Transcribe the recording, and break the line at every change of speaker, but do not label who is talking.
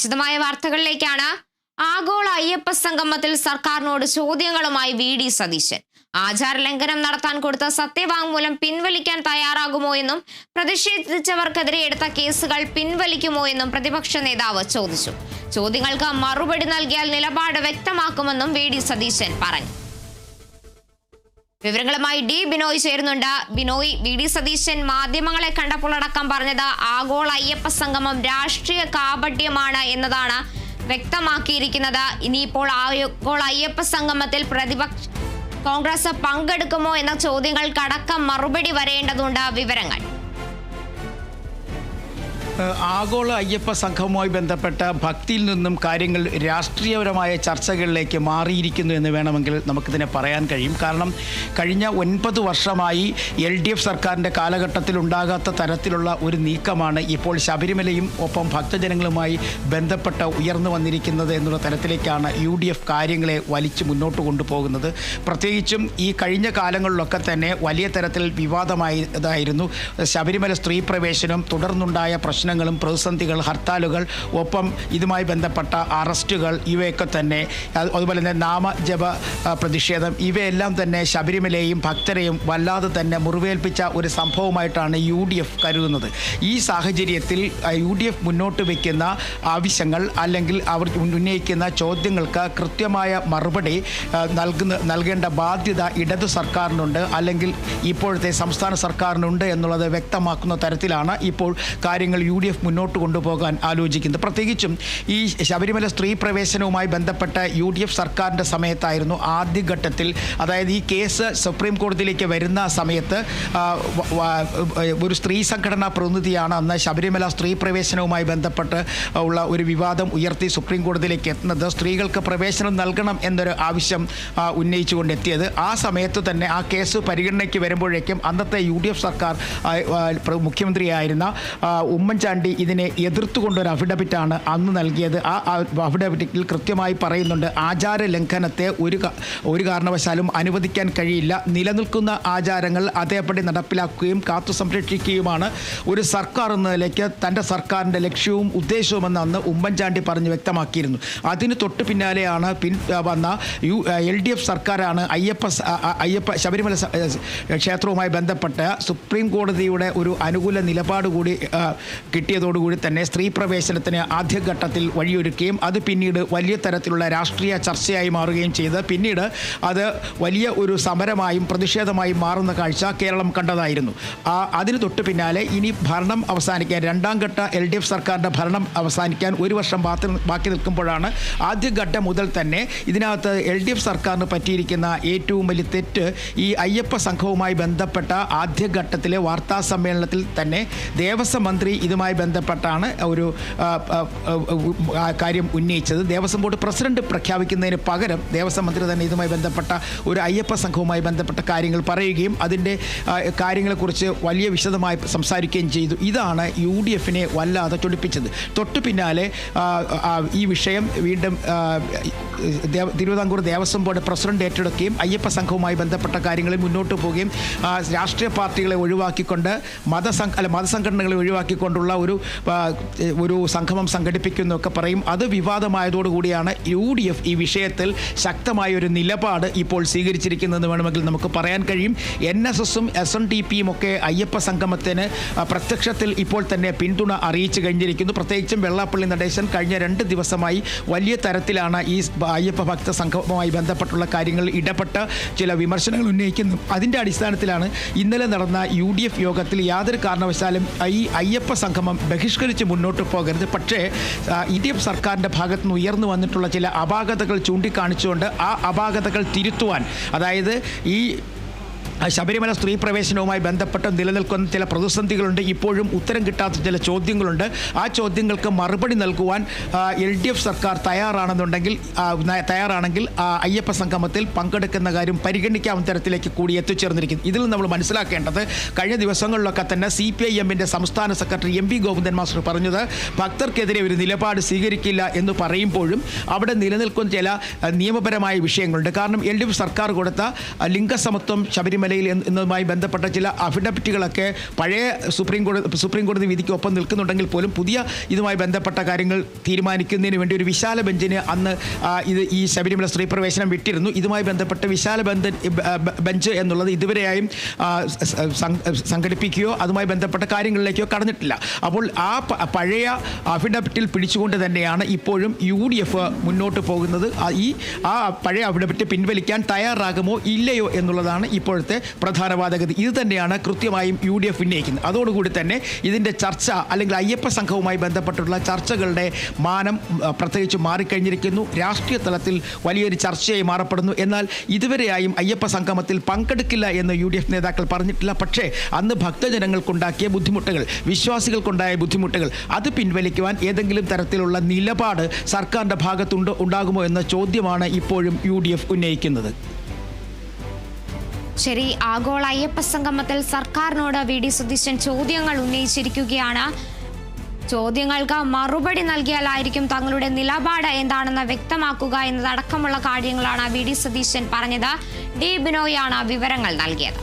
വിശദമായ വാർത്തകളിലേക്കാണ്. ആഗോള അയ്യപ്പ സംഗമത്തിൽ സർക്കാരിനോട് ചോദ്യങ്ങളുമായി വി ഡി സതീശൻ. ആചാരലംഘനം നടത്താൻ കൊടുത്ത സത്യവാങ്മൂലം പിൻവലിക്കാൻ തയ്യാറാകുമോ എന്നും പ്രതിഷേധിച്ചവർക്കെതിരെ എടുത്ത കേസുകൾ പിൻവലിക്കുമോ എന്നും പ്രതിപക്ഷ നേതാവ് ചോദിച്ചു. ചോദ്യങ്ങൾക്ക് മറുപടി നൽകിയാൽ നിലപാട് വ്യക്തമാക്കുമെന്നും വി ഡി സതീശൻ പറഞ്ഞു. വിവരങ്ങളുമായി ഡി ബിനോയ് ചേരുന്നുണ്ട്. ബിനോയ് വി ഡി സതീശൻ മാധ്യമങ്ങളെ കണ്ടപ്പോൾ അടക്കം പറഞ്ഞത് ആഗോള അയ്യപ്പ സംഗമം രാഷ്ട്രീയ കാപട്യമാണ് എന്നതാണ് വ്യക്തമാക്കിയിരിക്കുന്നത്. ഇനിയിപ്പോൾ ആഗോള അയ്യപ്പ സംഗമത്തിൽ പ്രതിപക്ഷ കോൺഗ്രസ് പങ്കെടുക്കുമോ എന്ന ചോദ്യങ്ങൾക്കടക്കം മറുപടി വരേണ്ടതുണ്ട് വിവരങ്ങൾ.
ആഗോള അയ്യപ്പ സംഘവുമായി ബന്ധപ്പെട്ട ഭക്തിയിൽ നിന്നും കാര്യങ്ങൾ രാഷ്ട്രീയപരമായ ചർച്ചകളിലേക്ക് മാറിയിരിക്കുന്നു എന്ന് വേണമെങ്കിൽ നമുക്കിതിനെ പറയാൻ കഴിയും. കാരണം കഴിഞ്ഞ ഒൻപത് വർഷമായി എൽ ഡി എഫ് സർക്കാരിന്റെ കാലഘട്ടത്തിൽ ഉണ്ടാകാത്ത തരത്തിലുള്ള ഒരു നീക്കമാണ് ഇപ്പോൾ ശബരിമലയും ഒപ്പം ഭക്തജനങ്ങളുമായി ബന്ധപ്പെട്ട ഉയർന്നു വന്നിരിക്കുന്നത് എന്നുള്ള തരത്തിലേക്കാണ് യു ഡി എഫ് കാര്യങ്ങളെ വലിച്ചു മുന്നോട്ട് കൊണ്ടുപോകുന്നത്. പ്രത്യേകിച്ചും ഈ കഴിഞ്ഞ കാലങ്ങളിലൊക്കെ തന്നെ വലിയ തരത്തിൽ വിവാദമായതായിരുന്നു. ശബരിമല സ്ത്രീ പ്രവേശനം തുടർന്നുണ്ടായ പ്രശ്നങ്ങളും പ്രതിസന്ധികൾ ഹർത്താലുകൾ ഒപ്പം ഇതുമായി ബന്ധപ്പെട്ട അറസ്റ്റുകൾ ഇവയൊക്കെ തന്നെ അതുപോലെ തന്നെ നാമജപ പ്രതിഷേധം ഇവയെല്ലാം തന്നെ ശബരിമലയെയും ഭക്തരെയും വല്ലാതെ തന്നെ മുറിവേൽപ്പിച്ച ഒരു സംഭവമായിട്ടാണ് യു ഡി എഫ് കരുതുന്നത്. ഈ സാഹചര്യത്തിൽ യു ഡി എഫ് മുന്നോട്ട് വയ്ക്കുന്ന ആവശ്യങ്ങൾ അല്ലെങ്കിൽ അവർ ഉന്നയിക്കുന്ന ചോദ്യങ്ങൾക്ക് കൃത്യമായ മറുപടി നൽകുന്ന നൽകേണ്ട ബാധ്യത ഇടതു സർക്കാരിനുണ്ട് അല്ലെങ്കിൽ ഇപ്പോഴത്തെ സംസ്ഥാന സർക്കാരിനുണ്ട് എന്നുള്ളത് വ്യക്തമാക്കുന്ന തരത്തിലാണ് ഇപ്പോൾ കാര്യങ്ങൾ യു ഡി എഫ് മുന്നോട്ട് കൊണ്ടുപോകാൻ ആലോചിക്കുന്നത് പ്രത്യേകിച്ചും ഈ ശബരിമല സ്ത്രീ പ്രവേശനവുമായി ബന്ധപ്പെട്ട യു ഡി എഫ് സർക്കാരിന്റെ സമയത്തായിരുന്നു ആദ്യഘട്ടത്തിൽ അതായത് ഈ കേസ് സുപ്രീം കോടതിയിലേക്ക് വരുന്ന സമയത്ത് ഒരു സ്ത്രീ സംഘടനാ പ്രതിനിധിയാണ് അന്ന് ശബരിമല സ്ത്രീ പ്രവേശനവുമായി ബന്ധപ്പെട്ട് ഉള്ള ഒരു വിവാദം ഉയർത്തി സുപ്രീം കോടതിയിലേക്ക് എത്തുന്നത് സ്ത്രീകൾക്ക് പ്രവേശനം നൽകണം എന്നൊരു ആവശ്യം ഉന്നയിച്ചുകൊണ്ട് എത്തിയത് ആ സമയത്ത് തന്നെ ആ കേസ് പരിഗണനയ്ക്ക് വരുമ്പോഴേക്കും അന്നത്തെ യു സർക്കാർ മുഖ്യമന്ത്രിയായിരുന്ന ആ, ഉമ്മൻചാണ്ടി ഇതിനെ എതിർത്തുകൊണ്ടൊരു അഫിഡവിറ്റാണ് അന്ന് നൽകിയത്. ആ അഫിഡവിറ്റിൽ കൃത്യമായി പറയുന്നുണ്ട് ആചാര ലംഘനത്തെ ഒരു ഒരു കാരണവശാലും അനുവദിക്കാൻ കഴിയില്ല. നിലനിൽക്കുന്ന ആചാരങ്ങൾ അതേപടി നടപ്പിലാക്കുകയും കാത്തു സംരക്ഷിക്കുകയുമാണ്. ഒരു സർക്കാർ എന്ന നിലയ്ക്ക് തന്റെ സർക്കാരിന്റെ ലക്ഷ്യവും ഉദ്ദേശവുമെന്ന് അന്ന് ഉമ്മൻചാണ്ടി പറഞ്ഞ് വ്യക്തമാക്കിയിരുന്നു. അതിന് തൊട്ട് പിന്നാലെയാണ് പിൻ വന്ന യു എൽ ഡി എഫ് സർക്കാരാണ് അയ്യപ്പ അയ്യപ്പ ശബരിമല ക്ഷേത്രവുമായി ബന്ധപ്പെട്ട് സുപ്രീം കോടതിയുടെ ഒരു അനുകൂല നിലപാട് കൂടി കിട്ടിയതോടുകൂടി തന്നെ സ്ത്രീ പ്രവേശനത്തിന് ആദ്യഘട്ടത്തിൽ വഴിയൊരുക്കുകയും അത് പിന്നീട് വലിയ തരത്തിലുള്ള രാഷ്ട്രീയ ചർച്ചയായി മാറുകയും ചെയ്ത് പിന്നീട് അത് വലിയ ഒരു സമരമായും പ്രതിഷേധമായും മാറുന്ന കാഴ്ച കേരളം കണ്ടതായിരുന്നു. ആ അതിന് തൊട്ട് പിന്നാലെ ഇനി ഭരണം അവസാനിക്കാൻ രണ്ടാം ഘട്ട എൽ ഡി എഫ് സർക്കാരിന്റെ ഭരണം അവസാനിക്കാൻ ഒരു വർഷം ബാക്കി നിൽക്കുമ്പോഴാണ് ആദ്യഘട്ടം മുതൽ തന്നെ ഇതിനകത്ത് എൽ ഡി എഫ് സർക്കാരിന് പറ്റിയിരിക്കുന്ന ഏറ്റവും വലിയ തെറ്റ് ഈ അയ്യപ്പ സംഘവുമായി ബന്ധപ്പെട്ട ആദ്യഘട്ടത്തിലെ വാർത്താ സമ്മേളനത്തിൽ തന്നെ ദേവസ്വം മന്ത്രി ഇതുമായി ബന്ധപ്പെട്ടാണ് ഒരു കാര്യം ഉന്നയിച്ചത്. ദേവസ്വം ബോർഡ് പ്രസിഡന്റ് പ്രഖ്യാപിക്കുന്നതിന് പകരം ദേവസ്വം മന്ത്രി തന്നെ ഇതുമായി ബന്ധപ്പെട്ട ഒരു അയ്യപ്പ സംഘവുമായി ബന്ധപ്പെട്ട കാര്യങ്ങൾ പറയുകയും അതിന്റെ കാര്യങ്ങളെക്കുറിച്ച് വലിയ വിശദമായി സംസാരിക്കുകയും ചെയ്തു. ഇതാണ് യു ഡി എഫിനെ വല്ലാതെ ചൊടിപ്പിച്ചത്. തൊട്ടു പിന്നാലെ ഈ വിഷയം വീണ്ടും തിരുവിതാംകൂർ ദേവസ്വം ബോർഡ് പ്രസിഡന്റ് ഏറ്റെടുക്കുകയും അയ്യപ്പ സംഘവുമായി ബന്ധപ്പെട്ട കാര്യങ്ങളിൽ മുന്നോട്ട് പോവുകയും രാഷ്ട്രീയ പാർട്ടികളെ ഒഴിവാക്കിക്കൊണ്ട് മതസംഘ അല്ല മതസംഘടനകളെ ഒഴിവാക്കിക്കൊണ്ടുള്ള ഒരു ഒരു സംഗമം സംഘടിപ്പിക്കുന്നു ഒക്കെ പറയും. അത് വിവാദമായതോടുകൂടിയാണ് യു ഡി എഫ് ഈ വിഷയത്തിൽ ശക്തമായ ഒരു നിലപാട് ഇപ്പോൾ സ്വീകരിച്ചിരിക്കുന്നതെന്ന് വേണമെങ്കിൽ നമുക്ക് പറയാൻ കഴിയും. എൻ എസ് എസും എസ് എൻ ഡി പിയും ഒക്കെ അയ്യപ്പ സംഗമത്തിന് പ്രത്യക്ഷത്തിൽ ഇപ്പോൾ തന്നെ പിന്തുണ അറിയിച്ചു കഴിഞ്ഞിരിക്കുന്നു. പ്രത്യേകിച്ചും വെള്ളാപ്പള്ളി നടേശൻ കഴിഞ്ഞ രണ്ട് ദിവസമായി വലിയ തരത്തിലാണ് ഈ അയ്യപ്പ ഭക്ത സംഘവുമായി ബന്ധപ്പെട്ടുള്ള കാര്യങ്ങൾ ഇടപെട്ട് ചില വിമർശനങ്ങൾ ഉന്നയിക്കുന്നു. അതിന്റെ അടിസ്ഥാനത്തിലാണ് ഇന്നലെ നടന്ന യു യോഗത്തിൽ യാതൊരു കാരണവശാലും ഈ അയ്യപ്പ സംഗമം ബഹിഷ്കരിച്ച് മുന്നോട്ട് പോകരുത്. പക്ഷേ യു ഡി എഫ് സർക്കാരിന്റെ ഭാഗത്തു നിന്ന് ഉയർന്നു വന്നിട്ടുള്ള ചില അപാകതകൾ ചൂണ്ടിക്കാണിച്ചുകൊണ്ട് ആ അപാകതകൾ തിരുത്തുവാൻ അതായത് ഈ ശബരിമല സ്ത്രീ പ്രവേശനവുമായി ബന്ധപ്പെട്ട് നിലനിൽക്കുന്ന ചില പ്രതിസന്ധികളുണ്ട്. ഇപ്പോഴും ഉത്തരം കിട്ടാത്ത ചില ചോദ്യങ്ങളുണ്ട്. ആ ചോദ്യങ്ങൾക്ക് മറുപടി നൽകുവാൻ എൽ ഡി എഫ് സർക്കാർ തയ്യാറാണെന്നുണ്ടെങ്കിൽ തയ്യാറാണെങ്കിൽ അയ്യപ്പ സംഗമത്തിൽ പങ്കെടുക്കുന്ന കാര്യം പരിഗണിക്കാവുന്ന തരത്തിലേക്ക് കൂടി എത്തിച്ചേർന്നിരിക്കുന്നു. ഇതിൽ നമ്മൾ മനസ്സിലാക്കേണ്ടത് കഴിഞ്ഞ ദിവസങ്ങളിലൊക്കെ തന്നെ സി പി ഐ എമ്മിന്റെ സംസ്ഥാന secretary M P Govindan master പറഞ്ഞത് ഭക്തർക്കെതിരെ ഒരു നിലപാട് സ്വീകരിക്കില്ല എന്ന് പറയുമ്പോഴും അവിടെ നിലനിൽക്കുന്ന ചില നിയമപരമായ വിഷയങ്ങളുണ്ട്. കാരണം എൽ ഡി എഫ് സർക്കാർ കൊടുത്ത ലിംഗസമത്വം ശബരിമല നിലയിൽ എന്നതുമായി ബന്ധപ്പെട്ട ചില അഫിഡവിറ്റുകളൊക്കെ പഴയ സുപ്രീം കോടതി സുപ്രീം കോടതി വിധിക്ക് ഒപ്പം നിൽക്കുന്നുണ്ടെങ്കിൽ പോലും പുതിയ ഇതുമായി ബന്ധപ്പെട്ട കാര്യങ്ങൾ തീരുമാനിക്കുന്നതിന് വേണ്ടി ഒരു വിശാല ബെഞ്ചിന് അന്ന് ഇത് ഈ ശബരിമല സ്ത്രീ പ്രവേശനം വിട്ടിരുന്നു. ഇതുമായി ബന്ധപ്പെട്ട് വിശാല ബന്ധ ബെഞ്ച് എന്നുള്ളത് ഇതുവരെയായും സംഘടിപ്പിക്കുകയോ അതുമായി ബന്ധപ്പെട്ട കാര്യങ്ങളിലേക്കോ കടന്നിട്ടില്ല. അപ്പോൾ ആ പഴയ അഫിഡവിറ്റിൽ പിടിച്ചുകൊണ്ട് തന്നെയാണ് ഇപ്പോഴും യു ഡി എഫ് മുന്നോട്ട് പോകുന്നത്. ഈ ആ പഴയ അഫിഡവിറ്റ് പിൻവലിക്കാൻ തയ്യാറാകുമോ ഇല്ലയോ എന്നുള്ളതാണ് ഇപ്പോഴത്തെ പ്രധാന വാദഗതി ഇത് തന്നെയാണ് കൃത്യമായും യു ഡി എഫ് ഉന്നയിക്കുന്നത്. അതോടുകൂടി തന്നെ ഇതിന്റെ ചർച്ച അല്ലെങ്കിൽ അയ്യപ്പ സംഘവുമായി ബന്ധപ്പെട്ടുള്ള ചർച്ചകളുടെ മാനം പ്രത്യേകിച്ച് മാറിക്കഴിഞ്ഞിരിക്കുന്നു. രാഷ്ട്രീയ തലത്തിൽ വലിയൊരു ചർച്ചയായി മാറപ്പെടുന്നു. എന്നാൽ ഇതുവരെയായും അയ്യപ്പ സംഗമത്തിൽ പങ്കെടുക്കില്ല എന്ന് യു നേതാക്കൾ പറഞ്ഞിട്ടില്ല. പക്ഷേ അന്ന് ഭക്തജനങ്ങൾക്കുണ്ടാക്കിയ ബുദ്ധിമുട്ടുകൾ വിശ്വാസികൾക്കുണ്ടായ ബുദ്ധിമുട്ടുകൾ അത് പിൻവലിക്കുവാൻ ഏതെങ്കിലും തരത്തിലുള്ള നിലപാട് സർക്കാരിന്റെ ഭാഗത്തുണ്ട് ഉണ്ടാകുമോ എന്ന ചോദ്യമാണ് ഇപ്പോഴും യു ഉന്നയിക്കുന്നത്.
ശരി ആഗോള അയ്യപ്പ സംഗമത്തിൽ സർക്കാരിനോട് വി ഡി സതീശൻ ചോദ്യങ്ങൾ ഉന്നയിച്ചിരിക്കുകയാണ്. ചോദ്യങ്ങൾക്ക് മറുപടി നൽകിയാലായിരിക്കും തങ്ങളുടെ നിലപാട് എന്താണെന്ന് വ്യക്തമാക്കുക എന്നതടക്കമുള്ള കാര്യങ്ങളാണ് വി ഡി സതീശൻ പറഞ്ഞത്. ഡി ബിനോയാണ് വിവരങ്ങൾ നൽകിയത്.